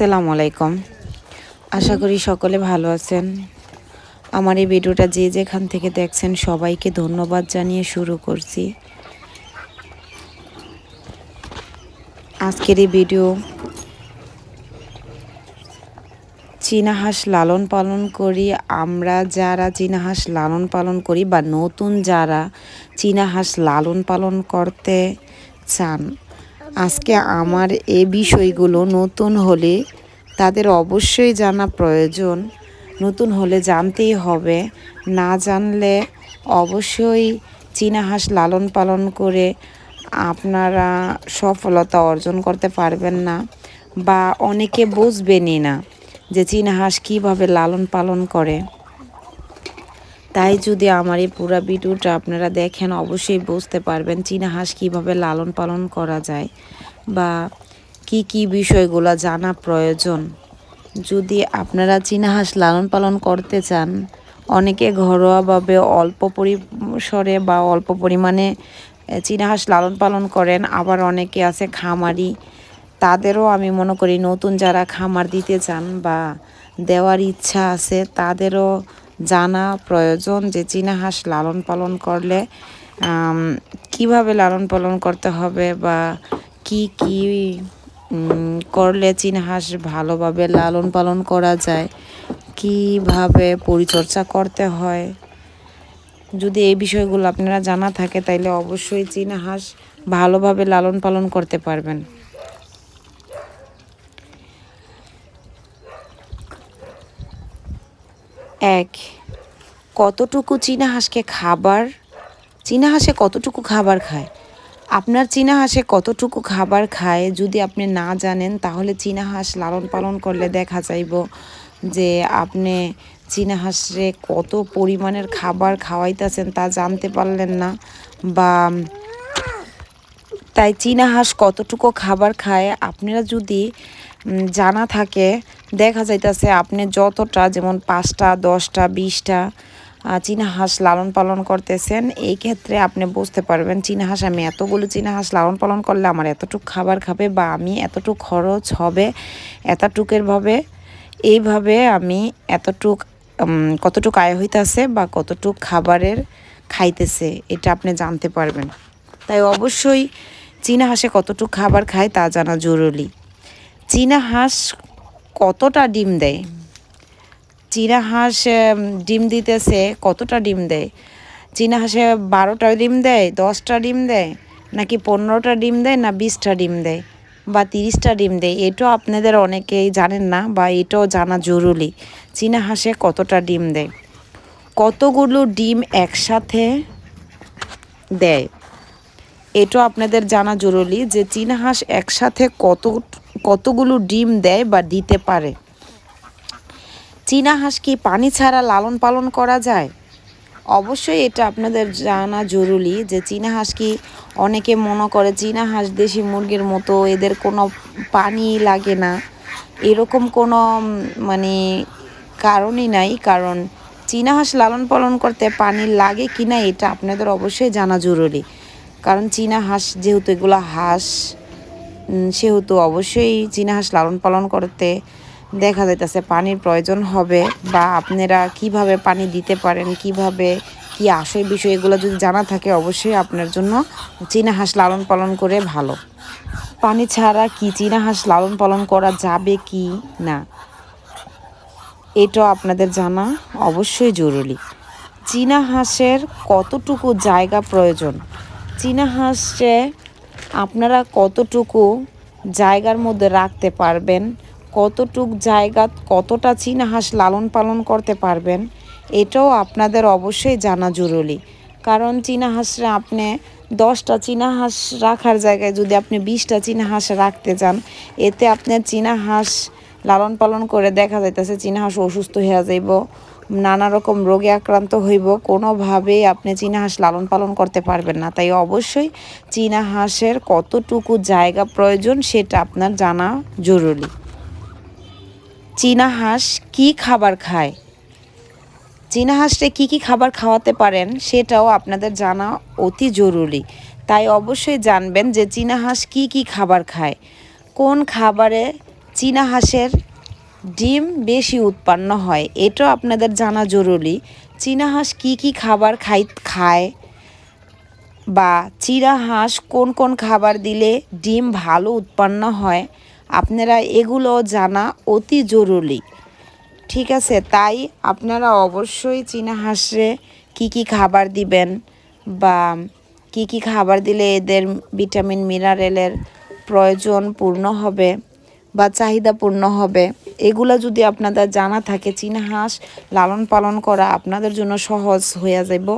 আসসালামু আলাইকুম। আশা করি সকলে ভালো আছেন। আমার এই ভিডিওটা যে যেখান থেকে দেখছেন সবাইকে ধন্যবাদ জানিয়ে শুরু করছি। আজকের এই ভিডিও চীনা হাঁস লালন পালন করি। আমরা যারা চীনা হাঁস লালন পালন করি বা নতুন যারা চীনা হাঁস লালন পালন করতে চান আজকে আমার এ বিষয়গুলো নতুন হলে তাদের অবশ্যই জানা প্রয়োজন। নতুন হলে জানতেই হবে। না জানলে অবশ্যই চীনা হাঁস লালন পালন করে আপনারা সফলতা অর্জন করতে পারবেন না বা অনেকে বুঝবেনই না যে চীনা হাঁস কীভাবে লালন পালন করে। তাই যদি আমার এই পুরো ভিডিওটা আপনারা দেখেন, অবশ্যই বুঝতে পারবেন চীনা হাঁস কীভাবে লালন পালন করা যায় বা কি কি বিষয়গুলো জানা প্রয়োজন। যদি আপনারা চীনা হাঁস লালন পালন করতে চান, অনেকে ঘরোয়াভাবে অল্প পরিসরে বা অল্প পরিমাণে চীনা হাঁস লালন পালন করেন। আবার অনেকে আছে খামারি, তাদেরও আমি মনে করি নতুন যারা খামার দিতে চান বা দেওয়ার ইচ্ছা আছে, তাদেরও জানা প্রয়োজন যে চীনা হাঁস লালন পালন করলে কীভাবে লালন পালন করতে হবে বা কি কি করলে চীনা হাঁস ভালোভাবে লালন পালন করা যায়, কীভাবে পরিচর্যা করতে হয়? যদি এই বিষয়গুলো আপনারা জানা থাকে, তাইলে অবশ্যই চীনা হাঁস ভালোভাবে লালন পালন করতে পারবেন। এক, কতটুকু চীনা হাঁসকে খাবার, চীনা হাঁসে কতটুকু খাবার খায়? আপনার চীনা হাঁসে কতটুকু খাবার খায় যদি আপনি না জানেন, তাহলে চীনা হাঁস লালন পালন করলে দেখা যাইব যে আপনি চীনা হাঁসে কত পরিমাণের খাবার খাওয়াইতেছেন তা জানতে পারলেন না বা তাই চীনা হাঁস কতটুকু খাবার খায়? আপনারা যদি জানা থাকে, দেখা যাইতেছে আপনি যতটা যেমন পাঁচটা, দশটা, বিশটা চীনা হাঁস লালন পালন করতেছেন, এই ক্ষেত্রে আপনি বুঝতে পারবেন চীনা হাঁস, আমি এতগুলো চীনা হাঁস লালন পালন করলে আমার এতটুক খাবার খাবে বা আমি এতটুক খরচ হবে, এতটুকের ভাবে, এইভাবে আমি এতটুক কতটুক আয় হইতেছে বা কতটুক খাবারের খাইতেছে, এটা আপনি জানতে পারবেন। তাই অবশ্যই চীনা হাঁসে কতটুক খাবার খায় তা জানা জরুরি। চীনা হাঁস কতটা ডিম দেয়? চীনা হাঁস ডিম দিতেছে কতটা ডিম দেয়? চীনা হাঁসে বারোটা ডিম দেয়, দশটা ডিম দেয়, নাকি পনেরোটা ডিম দেয়, না বিশটা ডিম দেয়, বা তিরিশটা ডিম দেয়? এটাও আপনাদের অনেকেই জানেন না, বা এটাও জানা জরুরি। চীনা হাঁসে কতটা ডিম দেয়? কতগুলো ডিম একসাথে দেয়? এটাও আপনাদের জানা জরুরি যে চীনা হাঁস একসাথে কত কতগুলো ডিম দেয় বা দিতে পারে? চীনা হাঁস কি পানি ছাড়া লালন পালন করা যায়? অবশ্যই এটা আপনাদের জানা জরুরি যে চীনা হাঁস কি অনেকে মনে করে চীনা হাঁস দেশি মুরগির মতো, এদের কোনো পানি লাগে না। এরকম কোনো মানে কারণই নাই, কারণ চীনা হাঁস লালন পালন করতে পানি লাগে কি না এটা আপনাদের অবশ্যই জানা জরুরি। কারণ চীনা হাঁস যেহেতু এগুলো হাঁস সেহেতু অবশ্যই চীনা হাঁস লালন পালন করতে দেখা যাইতেছে পানির প্রয়োজন হবে বা আপনারা কীভাবে পানি দিতে পারেন, কীভাবে, কি আসে বিষয় এগুলো যদি জানা থাকে অবশ্যই আপনার জন্য চীনা হাঁস লালন পালন করে ভালো। পানি ছাড়া কি চীনা হাঁস লালন পালন করা যাবে কি না? এটা আপনাদের জানা অবশ্যই জরুরি। চীনা হাঁসের কতটুকু জায়গা প্রয়োজন? চীনা হাঁসে আপনারা কতটুকু জায়গার মধ্যে রাখতে পারবেন, কতটুক জায়গা, কতটা চীনা হাঁস লালন পালন করতে পারবেন, এটাও আপনাদের অবশ্যই জানা জরুরি। কারণ চীনা হাঁসরা আপনি দশটা চীনা হাঁস রাখার জায়গায় যদি আপনি বিশটা চীনা হাঁস রাখতে চান, এতে আপনার চীনা হাঁস লালন পালন করে দেখা যাইতেছে, চীনা হাঁস অসুস্থ হয়ে যাইব নানা রকম রোগে আক্রান্ত হইব, কোনোভাবেই আপনি চীনা হাঁস লালন পালন করতে পারবেন না। তাই অবশ্যই চীনা হাঁসের কতটুকু জায়গা প্রয়োজন সেটা আপনার জানা জরুরি। চীনা হাঁস কী খাবার খায়? চীনা হাঁসে কী কী খাবার খাওয়াতে পারেন সেটাও আপনাদের জানা অতি জরুরি। তাই অবশ্যই জানবেন যে চীনা হাঁস কী কী খাবার খায়। কোন খাবারে চীনা হাঁসের ডিম বেশি উৎপন্ন হয়। এটাও আপনাদের জানা জরুরি। চীনা হাঁস কী কী খাবার খাই খায়? বা চীনা হাঁস কোন কোন খাবার দিলে ডিম ভালো উৎপন্ন হয়? আপনারা এগুলো জানা অতি জরুরি। ঠিক আছে, তাই আপনারা অবশ্যই চীনা হাঁসে কী কী খাবার দিবেন বা কী কী খাবার দিলে এদের ভিটামিন, মিনারেলের প্রয়োজন পূর্ণ হবে। বা চাহিদা পূর্ণ হবে। এগুলো যদি আপনাদের জানা থাকে, চীনা হাঁস লালন পালন করা আপনাদের জন্য সহজ হয়ে যাব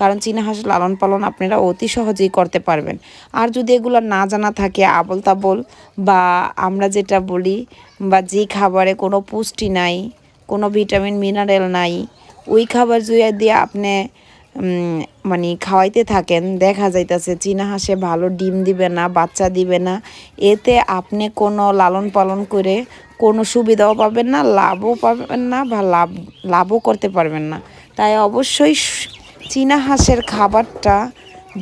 কারণ চীনা হাঁস লালন পালন আপনারা অতি সহজেই করতে পারবেন। আর যদি এগুলো না জানা থাকে আবল তাবল বা আমরা যেটা বলি বা যে খাবারে কোনো পুষ্টি নাই, কোনো ভিটামিন, মিনারেল নাই, ওই খাবার যদি দিয়ে আপনি মানে খাওয়াইতে থাকেন, দেখা যাইতেছে চীনা হাঁসে ভালো ডিম দিবে না, বাচ্চা দিবে না। এতে আপনি কোনো লালন পালন করে কোনো সুবিধাও পাবেন না, লাভও পাবেন না বা লাভ, লাভও করতে পারবেন না। তাই অবশ্যই চীনা হাঁসের খাবারটা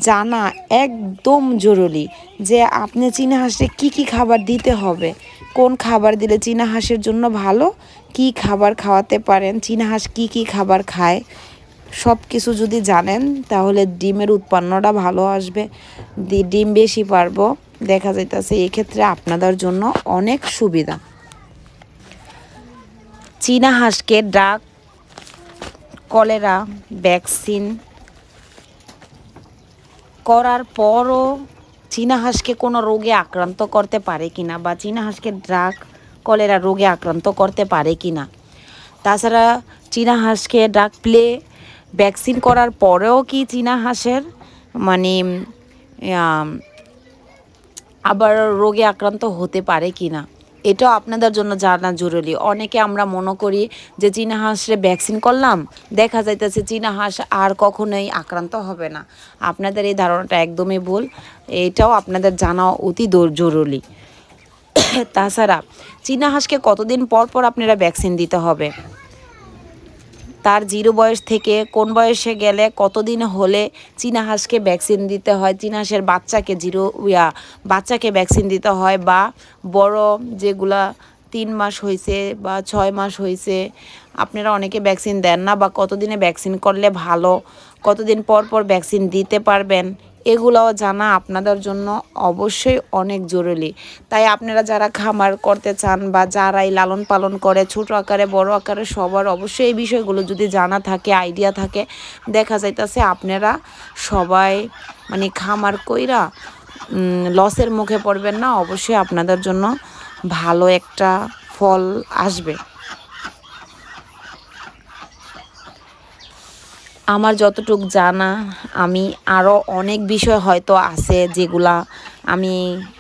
জানা একদম জরুরি যে আপনি চীনা হাঁসে কী কী খাবার দিতে হবে, কোন খাবার দিলে চীনা হাঁসের জন্য ভালো, কি খাবার খাওয়াতে পারেন, চীনা হাঁস কী কী খাবার খায় সব কিছু যদি জানেন, তাহলে ডিমের উৎপন্নটা ভালো আসবে। ডিম বেশি পারব, দেখা যাইতেছে এক্ষেত্রে আপনাদের জন্য অনেক সুবিধা। চীনা হাঁসকে ডাক কলেরা, ভ্যাকসিন করার পরও চীনা হাঁসকে কোনো রোগে আক্রান্ত করতে পারে কিনা বা চীনা হাঁসকে ড্রাগ, কলেরা রোগে আক্রান্ত করতে পারে কিনা। তাছাড়া চীনা হাঁসকে ডাক প্লে ভ্যাকসিন করার পরেও কি চীনা হাঁসের? মানে আবার রোগে আক্রান্ত হতে পারে কি না? এটাও আপনাদের জন্য জানা জরুরি। অনেকে আমরা মনে করি যে চীনা হাঁসে ভ্যাকসিন করলাম, দেখা যাইতেছে চীনা হাঁস আর কখনোই আক্রান্ত হবে না। আপনাদের এই ধারণাটা একদমই ভুল। এটাও আপনাদের জানা অতি জরুরি। তাছাড়া, চীনা হাঁসকে কতদিন পর পর আপনারা ভ্যাকসিন দিতে হবে? তার জিরো বয়স থেকে কোন বয়সে গেলে, কতদিন হলে চীনা হাঁসকে ভ্যাকসিন দিতে হয়, চীনা হাঁসের বাচ্চাকে জিরো, ইয়া, বাচ্চাকে ভ্যাকসিন দিতে হয় বা বড় যেগুলা তিন মাস হয়েছে বা ছয় মাস হয়েছে আপনারা অনেকে ভ্যাকসিন দেন না বা কতদিনে ভ্যাকসিন করলে ভালো, কতদিন পর পর ভ্যাকসিন দিতে পারবেন এগুলোও জানা আপনাদের জন্য অবশ্যই অনেক জরুরি। তাই আপনারা যারা খামার করতে চান বা যারাই লালন পালন করে, ছোট আকারে, বড় আকারে সবার অবশ্যই এই বিষয়গুলো যদি জানা থাকে, আইডিয়া থাকে, দেখা যাইতেছে আপনারা সবাই মানে খামার কইরা লসের মুখে পড়বেন না। অবশ্যই আপনাদের জন্য ভালো একটা ফল আসবে। আমার যতটুক জানা, আমি আরও অনেক বিষয় হয়তো আছে যেগুলা আমি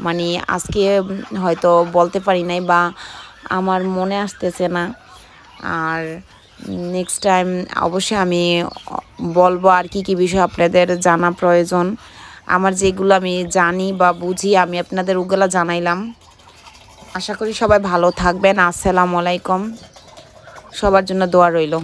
মানে আজকে হয়তো বলতে পারি নাই বা আমার মনে আসতেছে না। আর নেক্সট টাইম অবশ্যই আমি বলব আর কি কী বিষয় আপনাদের জানা প্রয়োজন। আমার যেগুলো আমি জানি বা বুঝি, আমি আপনাদের ওগুলো জানাইলাম। আশা করি সবাই ভালো থাকবেন। আসসালামু আলাইকুম। সবার জন্য দোয়া রইল।